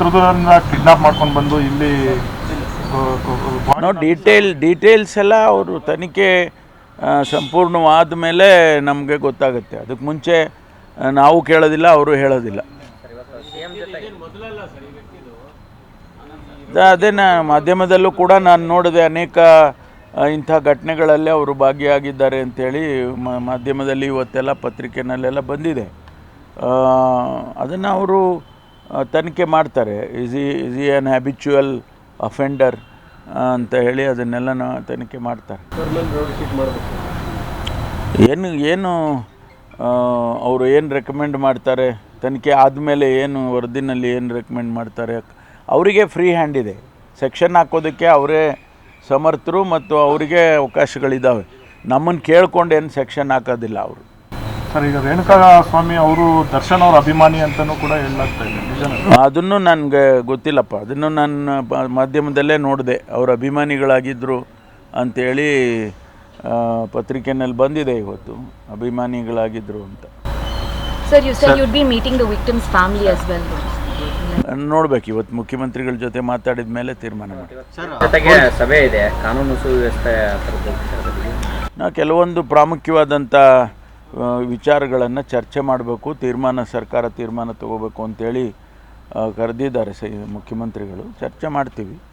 ಚಿತ್ರದುರ್ಗದಿಂದ ಕಿಡ್ನಾಪ್ ಮಾಡ್ಕೊಂಡು ಬಂದು ಇಲ್ಲಿ ನಾವು ಡೀಟೇಲ್ ಡೀಟೇಲ್ಸ್ ಎಲ್ಲ ಅವರು ತನಿಖೆ ಸಂಪೂರ್ಣವಾದ ಮೇಲೆ ನಮಗೆ ಗೊತ್ತಾಗುತ್ತೆ. ಅದಕ್ಕೆ ಮುಂಚೆ ನಾವು ಕೇಳೋದಿಲ್ಲ ಅವರು ಹೇಳೋದಿಲ್ಲ. ಅದ- ಮಾಧ್ಯಮದಲ್ಲೂ ಕೂಡ ನಾನು ನೋಡಿದೆ ಅನೇಕ ಇಂಥ ಘಟನೆಗಳಲ್ಲಿ ಅವರು ಭಾಗಿಯಾಗಿದ್ದಾರೆ ಅಂಥೇಳಿ ಮ- ಮಾಧ್ಯಮದಲ್ಲಿ ಇವತ್ತೆಲ್ಲ ಪತ್ರಿಕೆನಲ್ಲೆಲ್ಲ ಬಂದಿದೆ. ಅದನ್ನು ಅವರು ತನಿಖೆ ಮಾಡ್ತಾರೆ. ಇಸ್ ಈ ಇಸ್ ಈ ಆ್ಯನ್ ಹ್ಯಾಬಿಚುವಲ್ ಅಫೆಂಡರ್ ಅಂತ ಹೇಳಿ ಅದನ್ನೆಲ್ಲ ತನಿಖೆ ಮಾಡ್ತಾರೆ. ಏನು ಏನು ಅವರು ಏನು ರೆಕಮೆಂಡ್ ಮಾಡ್ತಾರೆ? ತನಿಖೆ ಆದಮೇಲೆ ಏನು ವರದಿನಲ್ಲಿ ಏನು ರೆಕಮೆಂಡ್ ಮಾಡ್ತಾರೆ? ಅವರಿಗೆ ಫ್ರೀ ಹ್ಯಾಂಡ್ ಇದೆ. ಸೆಕ್ಷನ್ ಹಾಕೋದಕ್ಕೆ ಅವರೇ ಸಮರ್ಥರು ಮತ್ತು ಅವರಿಗೆ ಅವಕಾಶಗಳಿದ್ದಾವೆ ನಮ್ಮನ್ನು ಕೇಳ್ಕೊಂಡು ಏನು ಸೆಕ್ಷನ್ ಹಾಕೋದಿಲ್ಲ ಅವರು. ಸರ್ ಈಗ ರೇಣುಕಾ ಸ್ವಾಮಿ ಅವರು ದರ್ಶನ್ ಅವ್ರ ಅಭಿಮಾನಿ ಅಂತಲೂ ಕೂಡ ಹೇಳಲಾಗ್ತಾ ಇದೆ ಅದನ್ನು ನನಗೆ ಗೊತ್ತಿಲ್ಲಪ್ಪ. ಅದನ್ನು ನಾನು ಮಾಧ್ಯಮದಲ್ಲೇ ನೋಡಿದೆ. ಅವ್ರ ಅಭಿಮಾನಿಗಳಾಗಿದ್ದರು ಅಂಥೇಳಿ ಪತ್ರಿಕೆಯಲ್ಲಿ ಬಂದಿದೆ ಇವತ್ತು. ಅಭಿಮಾನಿಗಳಾಗಿದ್ದರು ಅಂತ. Sir you sir be meeting the victims family as well. ನೋಡ್ಬೇಕು. ಇವತ್ತು ಮುಖ್ಯಮಂತ್ರಿಗಳ ಜೊತೆ ಮಾತಾಡಿದ ಮೇಲೆ ತೀರ್ಮಾನ ಮಾಡಿ ಜೊತೆಗೆ ಸಭೆ ಇದೆ. ಕಾನೂನು ಸುವ್ಯವಸ್ಥೆ ನಾವು ಕೆಲವೊಂದು ಪ್ರಾಮುಖ್ಯವಾದಂಥ ವಿಚಾರಗಳನ್ನು ಚರ್ಚೆ ಮಾಡಬೇಕು ತೀರ್ಮಾನ ಸರ್ಕಾರ ತೀರ್ಮಾನ ತಗೋಬೇಕು ಅಂತೇಳಿ ಕರೆದಿದ್ದಾರೆ ಸ ಮುಖ್ಯಮಂತ್ರಿಗಳು. ಚರ್ಚೆ ಮಾಡ್ತೀವಿ.